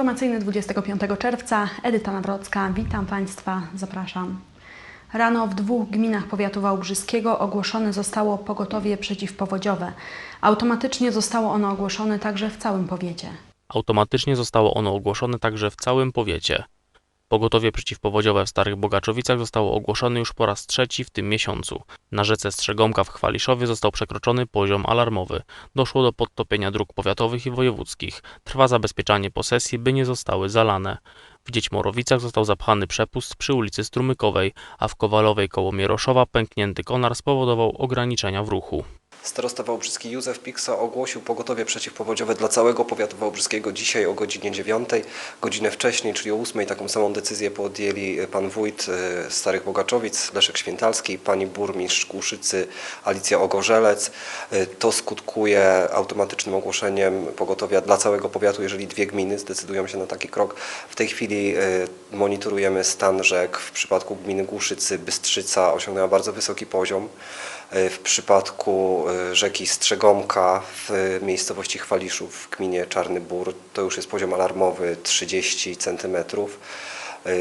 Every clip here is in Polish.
Informacyjny 25 czerwca, Edyta Nawrocka, witam Państwa, zapraszam. Rano w dwóch gminach powiatu wałbrzyskiego ogłoszone zostało pogotowie przeciwpowodziowe. Automatycznie zostało ono ogłoszone także w całym powiecie. Automatycznie zostało ono ogłoszone także w całym powiecie. Pogotowie przeciwpowodziowe w Starych Bogaczowicach zostało ogłoszone już po raz trzeci w tym miesiącu. Na rzece Strzegomka w Chwaliszowie został przekroczony poziom alarmowy. Doszło do podtopienia dróg powiatowych i wojewódzkich. Trwa zabezpieczanie posesji, by nie zostały zalane. W Dziećmorowicach został zapchany przepust przy ulicy Strumykowej, a w Kowalowej koło Mieroszowa pęknięty konar spowodował ograniczenia w ruchu. Starosta wałbrzyski Józef Piksa ogłosił pogotowie przeciwpowodziowe dla całego powiatu wałbrzyskiego dzisiaj o godzinie 9. Godzinę wcześniej, czyli o 8, taką samą decyzję podjęli pan wójt e, Starych Bogaczowic Leszek Świętalski, pani burmistrz Kłuszycy Alicja Ogorzelec. E, To skutkuje automatycznym ogłoszeniem pogotowia dla całego powiatu, jeżeli dwie gminy zdecydują się na taki krok. W tej chwili e, monitorujemy stan rzek. W przypadku gminy Głuszycy Bystrzyca osiągnęła bardzo wysoki poziom. W przypadku e, rzeki Strzegomka w miejscowości Chwaliszów w gminie Czarny Bór to już jest poziom alarmowy 30 cm.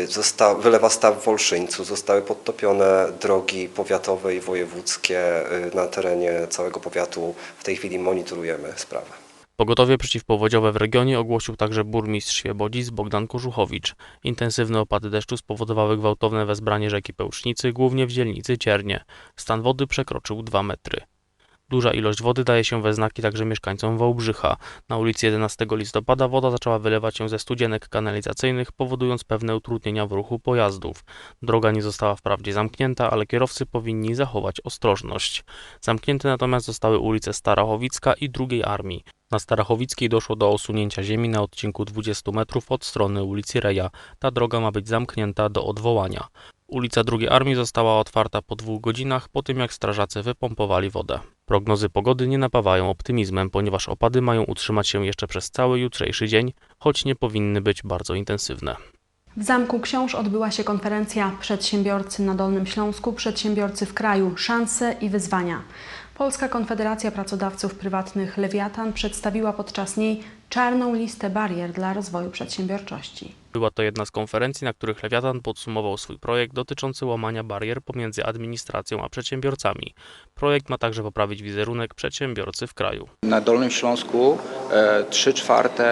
Zosta, wylewa staw w Olszyńcu, zostały podtopione drogi powiatowe i wojewódzkie e, na terenie całego powiatu. W tej chwili monitorujemy sprawę. Pogotowie przeciwpowodziowe w regionie ogłosił także burmistrz Świebodzic Bogdan Kożuchowicz. Intensywne opady deszczu spowodowały gwałtowne wezbranie rzeki Pełcznicy, głównie w dzielnicy Ciernie. Stan wody przekroczył 2 metry. Duża ilość wody daje się we znaki także mieszkańcom Wałbrzycha. Na ulicy 11 listopada woda zaczęła wylewać się ze studzienek kanalizacyjnych, powodując pewne utrudnienia w ruchu pojazdów. Droga nie została wprawdzie zamknięta, ale kierowcy powinni zachować ostrożność. Zamknięte natomiast zostały ulice Starachowicka i Drugiej Armii. Na Starachowickiej doszło do osunięcia ziemi na odcinku 20 metrów od strony ulicy Reja. Ta droga ma być zamknięta do odwołania. Ulica Drugiej Armii została otwarta po dwóch godzinach po tym, jak strażacy wypompowali wodę. Prognozy pogody nie napawają optymizmem, ponieważ opady mają utrzymać się jeszcze przez cały jutrzejszy dzień, choć nie powinny być bardzo intensywne. W Zamku Książ odbyła się konferencja Przedsiębiorcy na Dolnym Śląsku, Przedsiębiorcy w kraju, szanse i wyzwania. Polska Konfederacja Pracodawców Prywatnych Lewiatan przedstawiła podczas niej czarną listę barier dla rozwoju przedsiębiorczości. Była to jedna z konferencji, na których Lewiatan podsumował swój projekt dotyczący łamania barier pomiędzy administracją a przedsiębiorcami. Projekt ma także poprawić wizerunek przedsiębiorcy w kraju. Na Dolnym Śląsku e, 3 czwarte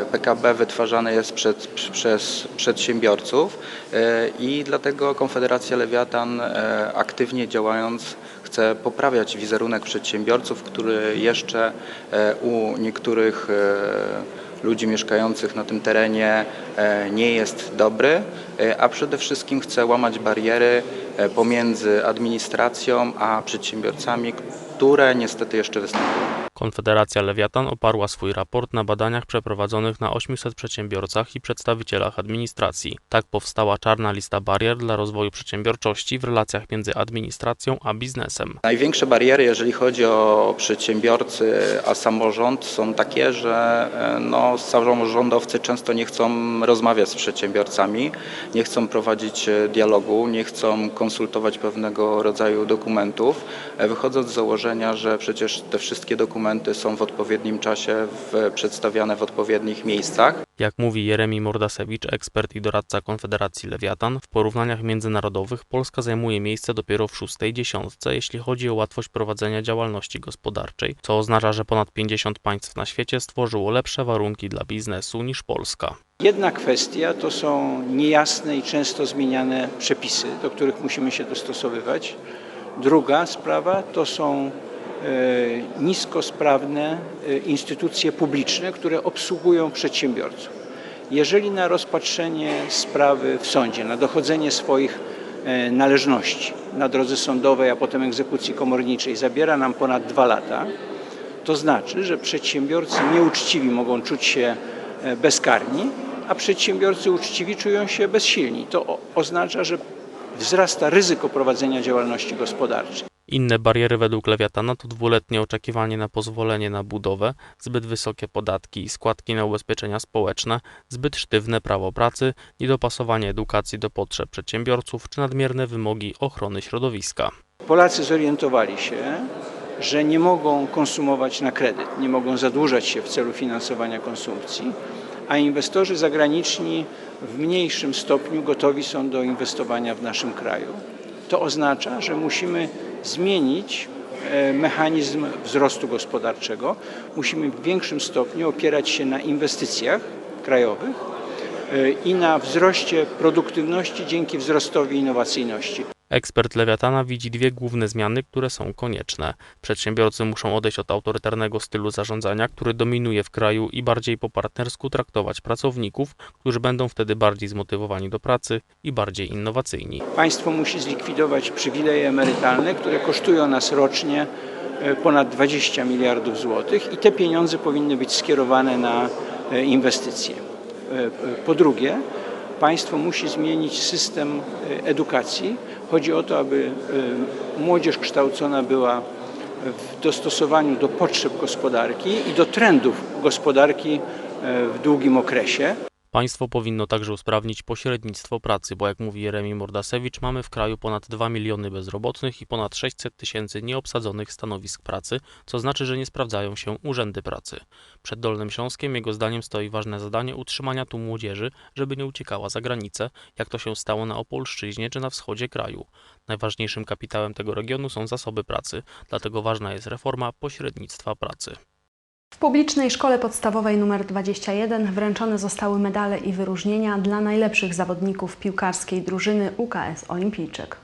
e, PKB wytwarzane jest przed, przez przedsiębiorców e, i dlatego Konfederacja Lewiatan e, aktywnie działając chce poprawiać wizerunek przedsiębiorców, który jeszcze e, u niektórych e, ludzi mieszkających na tym terenie e, nie jest dobry, e, a przede wszystkim chce łamać bariery e, pomiędzy administracją a przedsiębiorcami, które niestety jeszcze występują. Konfederacja Lewiatan oparła swój raport na badaniach przeprowadzonych na 800 przedsiębiorcach i przedstawicielach administracji. Tak powstała czarna lista barier dla rozwoju przedsiębiorczości w relacjach między administracją a biznesem. Największe bariery, jeżeli chodzi o przedsiębiorcy, a samorząd, są takie, że e, no, samorządowcy często nie chcą rozmawiać z przedsiębiorcami, nie chcą prowadzić e, dialogu, nie chcą konsultować pewnego rodzaju dokumentów, e, wychodząc z założenia, że przecież te wszystkie dokumenty są w odpowiednim czasie w, przedstawiane w odpowiednich miejscach. Jak mówi Jeremi Mordasewicz, ekspert i doradca Konfederacji Lewiatan, w porównaniach międzynarodowych Polska zajmuje miejsce dopiero w szóstej dziesiątce, jeśli chodzi o łatwość prowadzenia działalności gospodarczej, co oznacza, że ponad 50 państw na świecie stworzyło lepsze warunki dla biznesu niż Polska. Jedna kwestia to są niejasne i często zmieniane przepisy, do których musimy się dostosowywać. Druga sprawa to są niskosprawne e, instytucje publiczne, które obsługują przedsiębiorców. Jeżeli na rozpatrzenie sprawy w sądzie, na dochodzenie swoich e, należności na drodze sądowej, a potem egzekucji komorniczej zabiera nam ponad dwa lata, to znaczy, że przedsiębiorcy nieuczciwi mogą czuć się e, bezkarni, a przedsiębiorcy uczciwi czują się bezsilni. To oznacza, że wzrasta ryzyko prowadzenia działalności gospodarczej. Inne bariery według Lewiatana to dwuletnie oczekiwanie na pozwolenie na budowę, zbyt wysokie podatki i składki na ubezpieczenia społeczne, zbyt sztywne prawo pracy, niedopasowanie edukacji do potrzeb przedsiębiorców czy nadmierne wymogi ochrony środowiska. Polacy zorientowali się, że nie mogą konsumować na kredyt, nie mogą zadłużać się w celu finansowania konsumpcji, a inwestorzy zagraniczni w mniejszym stopniu gotowi są do inwestowania w naszym kraju. To oznacza, że musimy zmienić e, mechanizm wzrostu gospodarczego. Musimy w większym stopniu opierać się na inwestycjach krajowych e, i na wzroście produktywności dzięki wzrostowi innowacyjności. Ekspert Lewiatana widzi dwie główne zmiany, które są konieczne. Przedsiębiorcy muszą odejść od autorytarnego stylu zarządzania, który dominuje w kraju i bardziej po partnersku traktować pracowników, którzy będą wtedy bardziej zmotywowani do pracy i bardziej innowacyjni. Państwo musi zlikwidować przywileje emerytalne, które kosztują nas rocznie e, ponad 20 miliardów złotych i te pieniądze powinny być skierowane na e, inwestycje. E, Po drugie, państwo musi zmienić system e, edukacji. Chodzi o to, aby e, młodzież kształcona była w dostosowaniu do potrzeb gospodarki i do trendów gospodarki e, w długim okresie. Państwo powinno także usprawnić pośrednictwo pracy, bo jak mówi Jeremi Mordasewicz, mamy w kraju ponad 2 miliony bezrobotnych i ponad 600 tysięcy nieobsadzonych stanowisk pracy, co znaczy, że nie sprawdzają się urzędy pracy. Przed Dolnym Śląskiem jego zdaniem stoi ważne zadanie utrzymania tu młodzieży, żeby nie uciekała za granicę, jak to się stało na Opolszczyźnie czy na wschodzie kraju. Najważniejszym kapitałem tego regionu są zasoby pracy, dlatego ważna jest reforma pośrednictwa pracy. W publicznej szkole podstawowej nr 21 wręczone zostały medale i wyróżnienia dla najlepszych zawodników piłkarskiej drużyny UKS Olimpijczyk.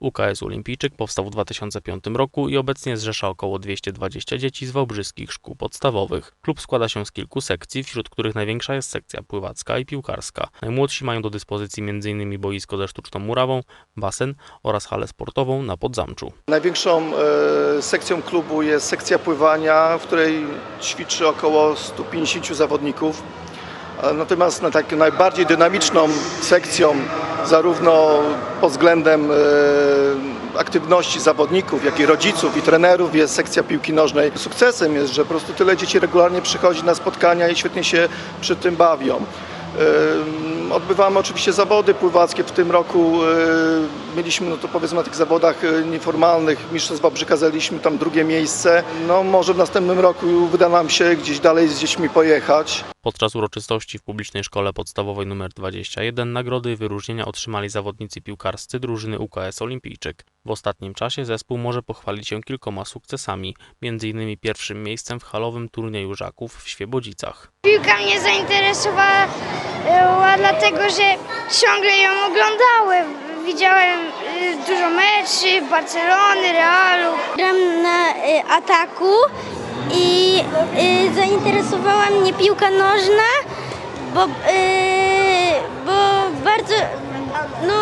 UKS Olimpijczyk powstał w 2005 roku i obecnie zrzesza około 220 dzieci z wałbrzyskich szkół podstawowych. Klub składa się z kilku sekcji, wśród których największa jest sekcja pływacka i piłkarska. Najmłodsi mają do dyspozycji m.in. boisko ze sztuczną murawą, basen oraz halę sportową na Podzamczu. Największą e, sekcją klubu jest sekcja pływania, w której ćwiczy około 150 zawodników. Natomiast na taką najbardziej dynamiczną sekcją, zarówno pod względem e, aktywności zawodników, jak i rodziców i trenerów jest sekcja piłki nożnej. Sukcesem jest, że po prostu tyle dzieci regularnie przychodzi na spotkania i świetnie się przy tym bawią. Ym, Odbywamy oczywiście zawody pływackie. W tym roku y, mieliśmy, no to powiedzmy na tych zawodach y, nieformalnych, Mistrzostw zajęliśmy tam drugie miejsce. No może w następnym roku wyda nam się gdzieś dalej z dziećmi pojechać. Podczas uroczystości w publicznej szkole podstawowej nr 21 nagrody i wyróżnienia otrzymali zawodnicy piłkarscy drużyny UKS Olimpijczyk. W ostatnim czasie zespół może pochwalić się kilkoma sukcesami, m.in. pierwszym miejscem w halowym turnieju żaków w Świebodzicach. Piłka mnie zainteresowała dlatego, że ciągle ją oglądałem. Widziałem y, dużo meczy Barcelony, Realu. Gram na y, ataku i y, zainteresowała mnie piłka nożna, bo, bo bardzo, no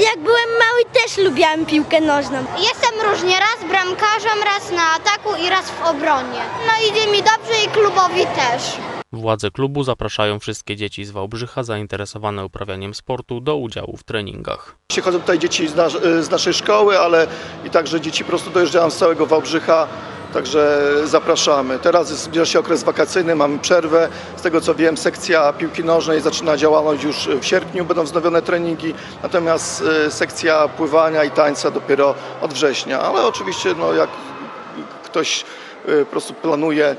jak byłem mały też lubiłem piłkę nożną. Jestem różnie, raz bramkarzem, raz na ataku i raz w obronie. No idzie mi dobrze i klubowi też. Władze klubu zapraszają wszystkie dzieci z Wałbrzycha zainteresowane uprawianiem sportu do udziału w treningach. Dzisiaj chodzą tutaj dzieci z, nas, z naszej szkoły, ale i także dzieci po prostu dojeżdżają z całego Wałbrzycha. Także zapraszamy. Teraz zbliża się okres wakacyjny, mamy przerwę. Z tego co wiem, sekcja piłki nożnej zaczyna działalność już w sierpniu, będą wznowione treningi. Natomiast e, sekcja pływania i tańca dopiero od września. Ale oczywiście, no, jak ktoś e, po prostu planuje, e,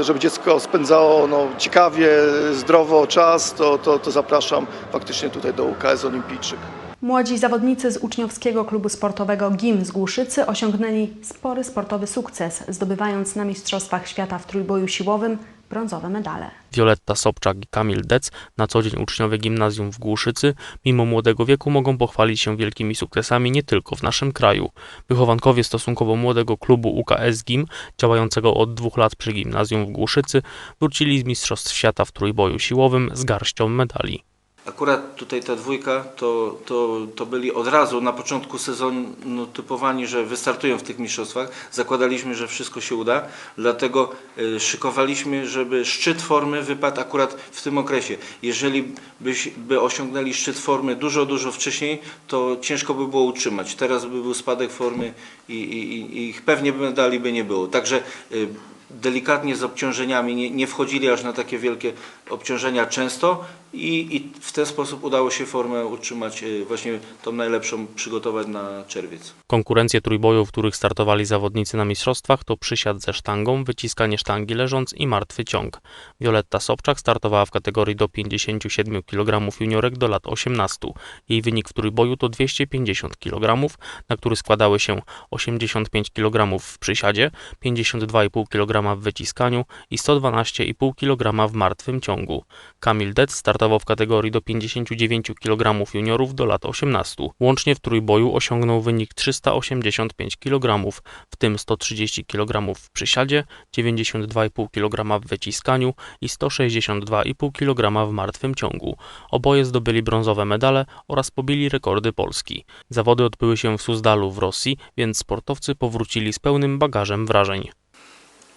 żeby dziecko spędzało no, ciekawie, zdrowo czas, to, to, to zapraszam faktycznie tutaj do UKS Olimpijczyk. Młodzi zawodnicy z uczniowskiego klubu sportowego GIM z Głuszycy osiągnęli spory sportowy sukces, zdobywając na Mistrzostwach Świata w trójboju siłowym brązowe medale. Wioletta Sobczak i Kamil Dec, na co dzień uczniowie gimnazjum w Głuszycy, mimo młodego wieku mogą pochwalić się wielkimi sukcesami nie tylko w naszym kraju. Wychowankowie stosunkowo młodego klubu UKS GIM, działającego od dwóch lat przy gimnazjum w Głuszycy, wrócili z Mistrzostw Świata w trójboju siłowym z garścią medali. Akurat tutaj ta dwójka to, to, to byli od razu na początku sezonu typowani, że wystartują w tych mistrzostwach. Zakładaliśmy, że wszystko się uda, dlatego y, szykowaliśmy, żeby szczyt formy wypadł akurat w tym okresie. Jeżeli byś, by osiągnęli szczyt formy dużo, dużo wcześniej, to ciężko by było utrzymać. Teraz by był spadek formy i, i, i ich pewnie medali by nie było. Także y, delikatnie z obciążeniami, nie, nie wchodzili aż na takie wielkie obciążenia często i, i w ten sposób udało się formę utrzymać, y, właśnie tą najlepszą przygotować na czerwiec. Konkurencje trójboju, w których startowali zawodnicy na mistrzostwach to przysiad ze sztangą, wyciskanie sztangi leżąc i martwy ciąg. Wioletta Sobczak startowała w kategorii do 57 kg juniorek do lat 18. Jej wynik w trójboju to 250 kg, na który składały się 85 kg w przysiadzie, 52,5 kg w wyciskaniu i 112,5 kg w martwym ciągu. Kamil Det startował w kategorii do 59 kg juniorów do lat 18. Łącznie w trójboju osiągnął wynik 385 kg, w tym 130 kg w przysiadzie, 92,5 kg w wyciskaniu i 162,5 kg w martwym ciągu. Oboje zdobyli brązowe medale oraz pobili rekordy Polski. Zawody odbyły się w Suzdalu w Rosji, więc sportowcy powrócili z pełnym bagażem wrażeń.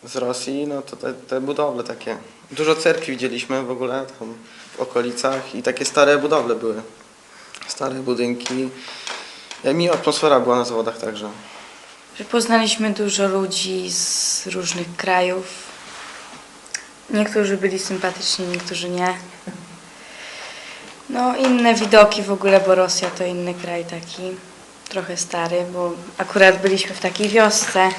z Rosji, no to te, te budowle takie. Dużo cerkwi widzieliśmy w ogóle tam okolicach i takie stare budowle były. Stare budynki. Ja, miła atmosfera była na zawodach także. że poznaliśmy dużo ludzi z różnych krajów. Niektórzy byli sympatyczni, niektórzy nie. No, inne widoki w ogóle, bo Rosja to inny kraj taki, trochę stary, bo akurat byliśmy w takiej wiosce,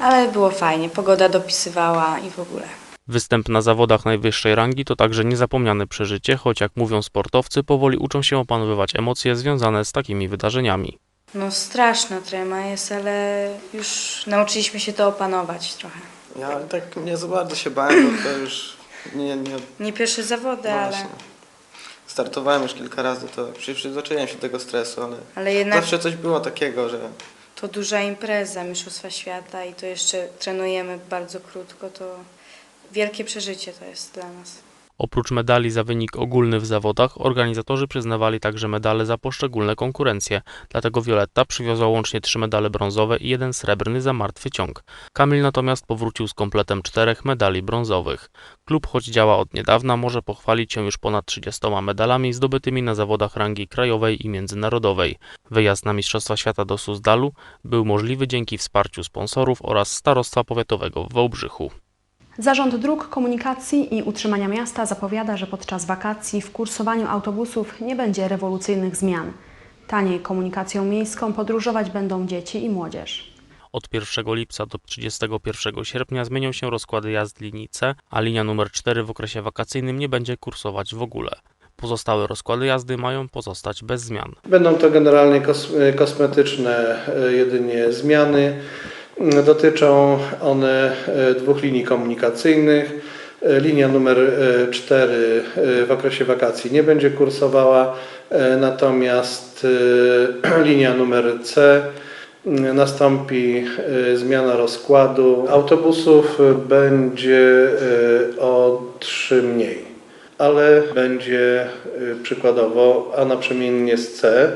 ale było fajnie, pogoda dopisywała i w ogóle. Występ na zawodach najwyższej rangi to także niezapomniane przeżycie, choć jak mówią sportowcy, powoli uczą się opanowywać emocje związane z takimi wydarzeniami. No, straszna trema jest, ale już nauczyliśmy się to opanować trochę. Ja tak nie za bardzo się bałem, bo to już nie, nie Nie pierwsze zawody, no ale, właśnie. Startowałem już kilka razy, to przy- przyzwyczaiłem się do tego stresu, ale ale jednak zawsze coś było takiego, że to duża impreza, Mistrzostwa Świata i to jeszcze trenujemy bardzo krótko, to wielkie przeżycie to jest dla nas. Oprócz medali za wynik ogólny w zawodach, organizatorzy przyznawali także medale za poszczególne konkurencje. Dlatego Violetta przywiozła łącznie trzy medale brązowe i jeden srebrny za martwy ciąg. Kamil natomiast powrócił z kompletem czterech medali brązowych. Klub, choć działa od niedawna, może pochwalić się już ponad 30 medalami zdobytymi na zawodach rangi krajowej i międzynarodowej. Wyjazd na Mistrzostwa Świata do Suzdalu był możliwy dzięki wsparciu sponsorów oraz Starostwa Powiatowego w Wałbrzychu. Zarząd Dróg Komunikacji i Utrzymania Miasta zapowiada, że podczas wakacji w kursowaniu autobusów nie będzie rewolucyjnych zmian. Taniej komunikacją miejską podróżować będą dzieci i młodzież. Od 1 lipca do 31 sierpnia zmienią się rozkłady jazd linii C, a linia numer 4 w okresie wakacyjnym nie będzie kursować w ogóle. Pozostałe rozkłady jazdy mają pozostać bez zmian. Będą to generalnie kos- kosmetyczne e, jedynie zmiany. Dotyczą one e, dwóch linii komunikacyjnych. E, Linia numer 4 w okresie wakacji nie będzie kursowała, e, natomiast e, linia numer C nastąpi e, zmiana rozkładu. Autobusów będzie e, o 3 mniej ale będzie przykładowo A naprzemiennie z C,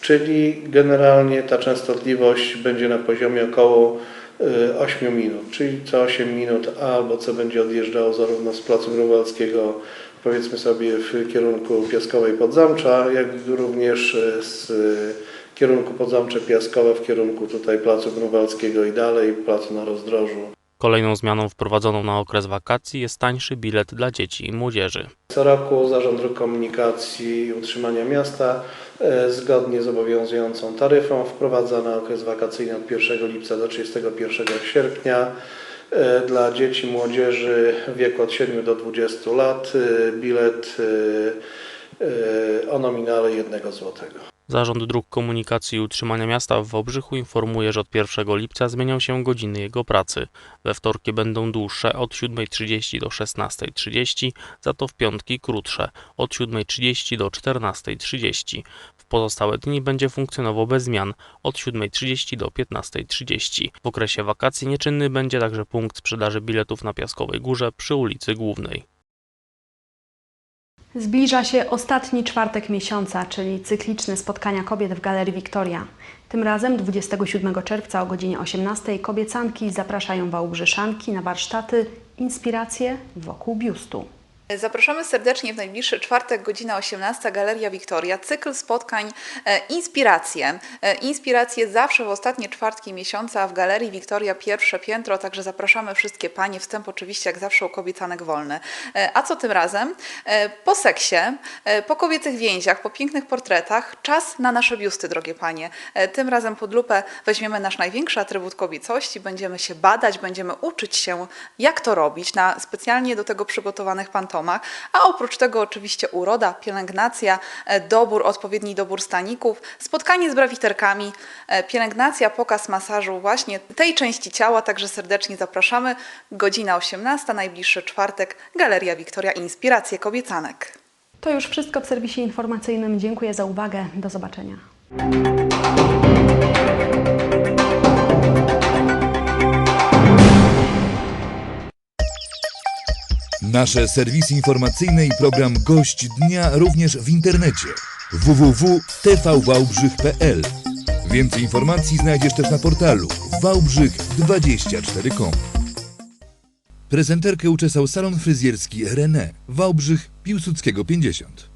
czyli generalnie ta częstotliwość będzie na poziomie około y, 8 minut, czyli co 8 minut albo C będzie odjeżdżało zarówno z Placu Grunwaldzkiego powiedzmy sobie w kierunku Piaskowej Podzamcza, jak również y, z y, kierunku Podzamcze Piaskowe w kierunku tutaj Placu Grunwaldzkiego i dalej, Placu na Rozdrożu. Kolejną zmianą wprowadzoną na okres wakacji jest tańszy bilet dla dzieci i młodzieży. Co roku Zarząd Dróg Komunikacji i Utrzymania Miasta e, zgodnie z obowiązującą taryfą wprowadza na okres wakacyjny od 1 lipca do 31 sierpnia e, dla dzieci i młodzieży w wieku od 7 do 20 lat e, bilet o nominale 1 złotego. Zarząd Dróg Komunikacji i Utrzymania Miasta w Wałbrzychu informuje, że od 1 lipca zmienią się godziny jego pracy. We wtorki będą dłuższe od 7.30 do 16.30, za to w piątki krótsze od 7.30 do 14.30. W pozostałe dni będzie funkcjonował bez zmian od 7.30 do 15.30. W okresie wakacji nieczynny będzie także punkt sprzedaży biletów na Piaskowej Górze przy ulicy Głównej. Zbliża się ostatni czwartek miesiąca, czyli cykliczne spotkania kobiet w Galerii Wiktoria. Tym razem 27 czerwca o godzinie 18 kobiecanki zapraszają Wałbrzyszanki na warsztaty Inspiracje wokół biustu. Zapraszamy serdecznie w najbliższy czwartek, godzina 18, Galeria Wiktoria, cykl spotkań e, Inspiracje. E, Inspiracje zawsze w ostatnie czwartki miesiąca w Galerii Wiktoria, pierwsze piętro, także zapraszamy wszystkie panie, wstęp oczywiście jak zawsze u kobiecanek wolny. E, A co tym razem? Po seksie, po kobiecych więziach, po pięknych portretach, czas na nasze biusty, drogie panie. Tym razem pod lupę weźmiemy nasz największy atrybut kobiecości, będziemy się badać, będziemy uczyć się, jak to robić na specjalnie do tego przygotowanych a oprócz tego oczywiście uroda, pielęgnacja, e, dobór, odpowiedni dobór staników, spotkanie z brawiterkami, e, pielęgnacja, pokaz masażu właśnie tej części ciała, także serdecznie zapraszamy. Godzina 18, najbliższy czwartek, Galeria Wiktoria Inspiracje Kobiecanek. To już wszystko w serwisie informacyjnym. Dziękuję za uwagę. Do zobaczenia. Nasze serwisy informacyjne i program Gość Dnia również w internecie. www.tvwałbrzych.pl Więcej informacji znajdziesz też na portalu wałbrzych24.com Prezenterkę uczesał salon fryzjerski René, Wałbrzych Piłsudskiego 50.